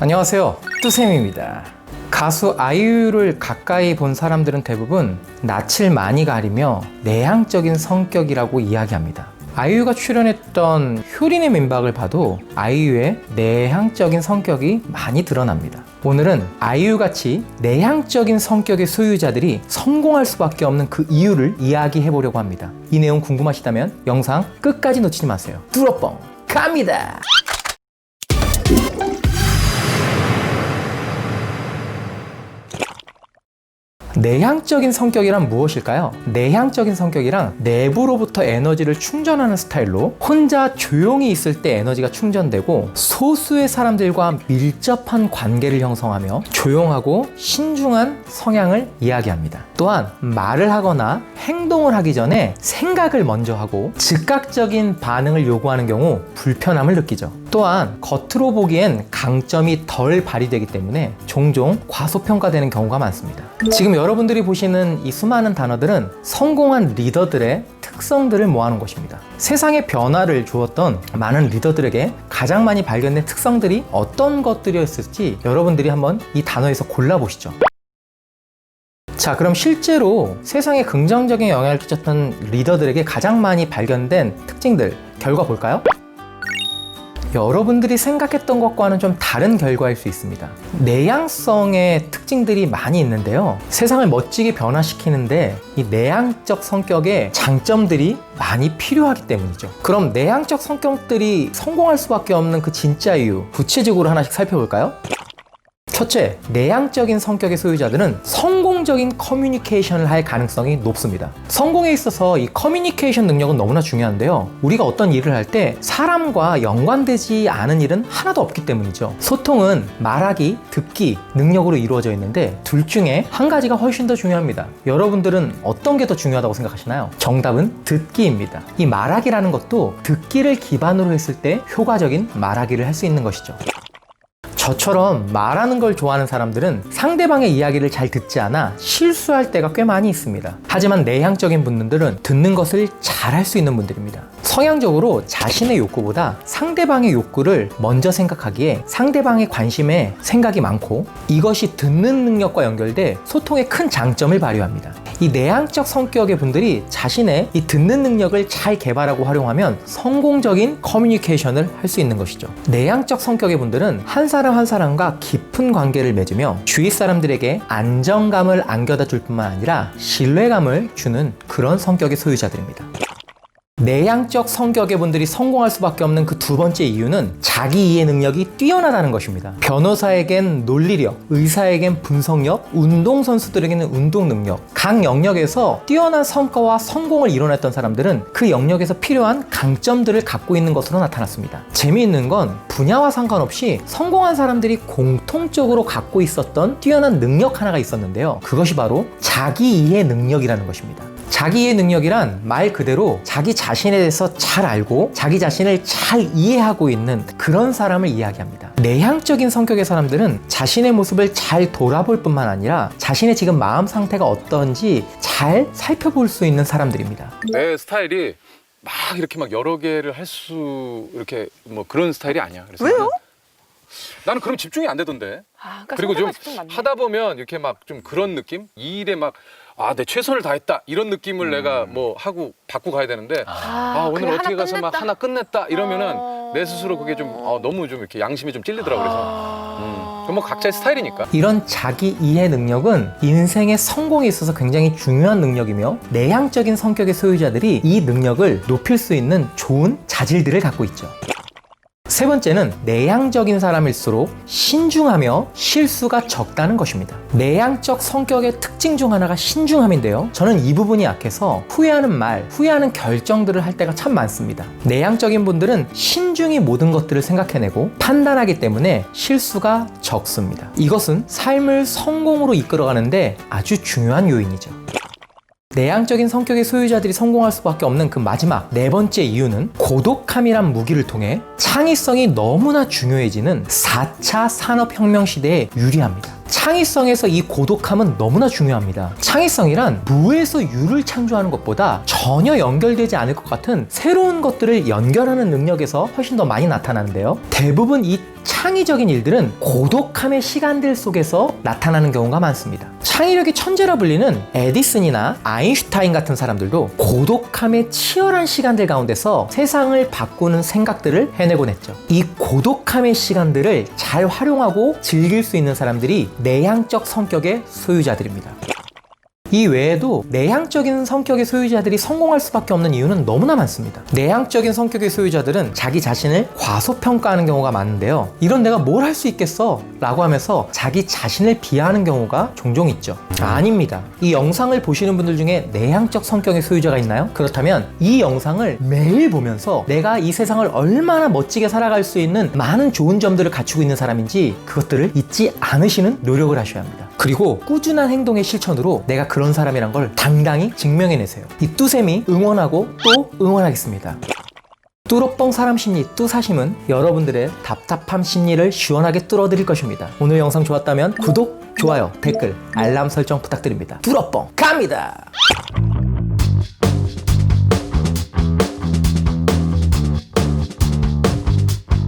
안녕하세요. 뚜쌤입니다. 가수 아이유를 가까이 본 사람들은 대부분 낯을 많이 가리며 내향적인 성격이라고 이야기합니다. 아이유가 출연했던 효린의 민박을 봐도 아이유의 내향적인 성격이 많이 드러납니다. 오늘은 아이유같이 내향적인 성격의 소유자들이 성공할 수밖에 없는 그 이유를 이야기해 보려고 합니다. 이 내용 궁금하시다면 영상 끝까지 놓치지 마세요. 뚫어뻥 갑니다! 내향적인 성격이란 무엇일까요? 내향적인 성격이랑 내부로부터 에너지를 충전하는 스타일로 혼자 조용히 있을 때 에너지가 충전되고 소수의 사람들과 밀접한 관계를 형성하며 조용하고 신중한 성향을 이야기합니다. 또한 말을 하거나 행동을 하기 전에 생각을 먼저 하고 즉각적인 반응을 요구하는 경우 불편함을 느끼죠. 또한 겉으로 보기엔 강점이 덜 발휘되기 때문에 종종 과소평가되는 경우가 많습니다. 지금 여러분들이 보시는 이 수많은 단어들은 성공한 리더들의 특성들을 모아놓은 것입니다. 세상에 변화를 주었던 많은 리더들에게 가장 많이 발견된 특성들이 어떤 것들이었을지 여러분들이 한번 이 단어에서 골라보시죠. 자, 그럼 실제로 세상에 긍정적인 영향을 끼쳤던 리더들에게 가장 많이 발견된 특징들 결과 볼까요? 여러분들이 생각했던 것과는 좀 다른 결과일 수 있습니다. 내향성의 특징들이 많이 있는데요. 세상을 멋지게 변화시키는데 이 내향적 성격의 장점들이 많이 필요하기 때문이죠. 그럼 내향적 성격들이 성공할 수밖에 없는 그 진짜 이유 구체적으로 하나씩 살펴볼까요? 첫째, 내향적인 성격의 소유자들은 성공적인 커뮤니케이션을 할 가능성이 높습니다. 성공에 있어서 이 커뮤니케이션 능력은 너무나 중요한데요. 우리가 어떤 일을 할 때 사람과 연관되지 않은 일은 하나도 없기 때문이죠. 소통은 말하기, 듣기 능력으로 이루어져 있는데 둘 중에 한 가지가 훨씬 더 중요합니다. 여러분들은 어떤 게 더 중요하다고 생각하시나요? 정답은 듣기입니다. 이 말하기라는 것도 듣기를 기반으로 했을 때 효과적인 말하기를 할 수 있는 것이죠. 저처럼 말하는 걸 좋아하는 사람들은 상대방의 이야기를 잘 듣지 않아 실수할 때가 꽤 많이 있습니다. 하지만 내향적인 분들은 듣는 것을 잘 할 수 있는 분들입니다. 성향적으로 자신의 욕구보다 상대방의 욕구를 먼저 생각하기에 상대방의 관심에 생각이 많고 이것이 듣는 능력과 연결돼 소통에 큰 장점을 발휘합니다. 이 내향적 성격의 분들이 자신의 이 듣는 능력을 잘 개발하고 활용하면 성공적인 커뮤니케이션을 할 수 있는 것이죠. 내향적 성격의 분들은 한 사람 한 사람과 깊은 관계를 맺으며 주위 사람들에게 안정감을 안겨다 줄 뿐만 아니라 신뢰감을 주는 그런 성격의 소유자들입니다. 내향적 성격의 분들이 성공할 수밖에 없는 그 두 번째 이유는 자기 이해 능력이 뛰어나다는 것입니다. 변호사에겐 논리력, 의사에겐 분석력, 운동선수들에게는 운동 능력. 각 영역에서 뛰어난 성과와 성공을 이뤄냈던 사람들은 그 영역에서 필요한 강점들을 갖고 있는 것으로 나타났습니다. 재미있는 건 분야와 상관없이 성공한 사람들이 공통적으로 갖고 있었던 뛰어난 능력 하나가 있었는데요. 그것이 바로 자기 이해 능력이라는 것입니다. 자기의 능력이란 말 그대로 자기 자신에 대해서 잘 알고 자기 자신을 잘 이해하고 있는 그런 사람을 이야기합니다. 내향적인 성격의 사람들은 자신의 모습을 잘 돌아볼 뿐만 아니라 자신의 지금 마음 상태가 어떤지 잘 살펴볼 수 있는 사람들입니다. 내 스타일이 막 이렇게 막 여러 개를 할 수 이렇게 뭐 그런 스타일이 아니야. 그래서 왜요? 나는, 그럼 집중이 안 되던데. 아, 그러니까 그리고 좀. 하다 보면 이렇게 막 좀 그런 느낌? 이 일에 막 아, 내 최선을 다했다. 이런 느낌을 내가 뭐 하고 받고 가야 되는데 아, 아, 오늘 그래, 어떻게 하나 가서 막 끝냈다. 하나 끝냈다 이러면은 어. 내 스스로 그게 좀 어, 너무 좀 이렇게 양심이 좀 찔리더라고 그래서. 아. 음. 뭐 각자의 스타일이니까. 이런 자기 이해 능력은 인생의 성공에 있어서 굉장히 중요한 능력이며 내향적인 성격의 소유자들이 이 능력을 높일 수 있는 좋은 자질들을 갖고 있죠. 세 번째는 내향적인 사람일수록 신중하며 실수가 적다는 것입니다. 내향적 성격의 특징 중 하나가 신중함인데요. 저는 이 부분이 약해서 후회하는 말, 후회하는 결정들을 할 때가 참 많습니다. 내향적인 분들은 신중히 모든 것들을 생각해내고 판단하기 때문에 실수가 적습니다. 이것은 삶을 성공으로 이끌어가는데 아주 중요한 요인이죠. 내향적인 성격의 소유자들이 성공할 수밖에 없는 그 마지막 네 번째 이유는 고독함이란 무기를 통해 창의성이 너무나 중요해지는 4차 산업혁명 시대에 유리합니다. 창의성에서 이 고독함은 너무나 중요합니다. 창의성이란 무에서 유를 창조하는 것보다 전혀 연결되지 않을 것 같은 새로운 것들을 연결하는 능력에서 훨씬 더 많이 나타나는데요. 대부분 이 창의적인 일들은 고독함의 시간들 속에서 나타나는 경우가 많습니다. 창의력의 천재라 불리는 에디슨이나 아인슈타인 같은 사람들도 고독함의 치열한 시간들 가운데서 세상을 바꾸는 생각들을 해내곤 했죠. 이 고독함의 시간들을 잘 활용하고 즐길 수 있는 사람들이 내향적 성격의 소유자들입니다. 이 외에도 내향적인 성격의 소유자들이 성공할 수밖에 없는 이유는 너무나 많습니다. 내향적인 성격의 소유자들은 자기 자신을 과소평가하는 경우가 많은데요. 이런 내가 뭘 할 수 있겠어? 라고 하면서 자기 자신을 비하하는 경우가 종종 있죠. 아닙니다. 이 영상을 보시는 분들 중에 내향적 성격의 소유자가 있나요? 그렇다면 이 영상을 매일 보면서 내가 이 세상을 얼마나 멋지게 살아갈 수 있는 많은 좋은 점들을 갖추고 있는 사람인지 그것들을 잊지 않으시는 노력을 하셔야 합니다. 그리고 꾸준한 행동의 실천으로 내가 그런 사람이란 걸 당당히 증명해내세요. 이 뚜셈이 응원하고 또 응원하겠습니다. 뚜러뻥 사람 심리 뚜사심은 여러분들의 답답함 심리를 시원하게 뚫어드릴 것입니다. 오늘 영상 좋았다면 구독, 좋아요, 댓글, 알람 설정 부탁드립니다. 뚜러뻥 갑니다!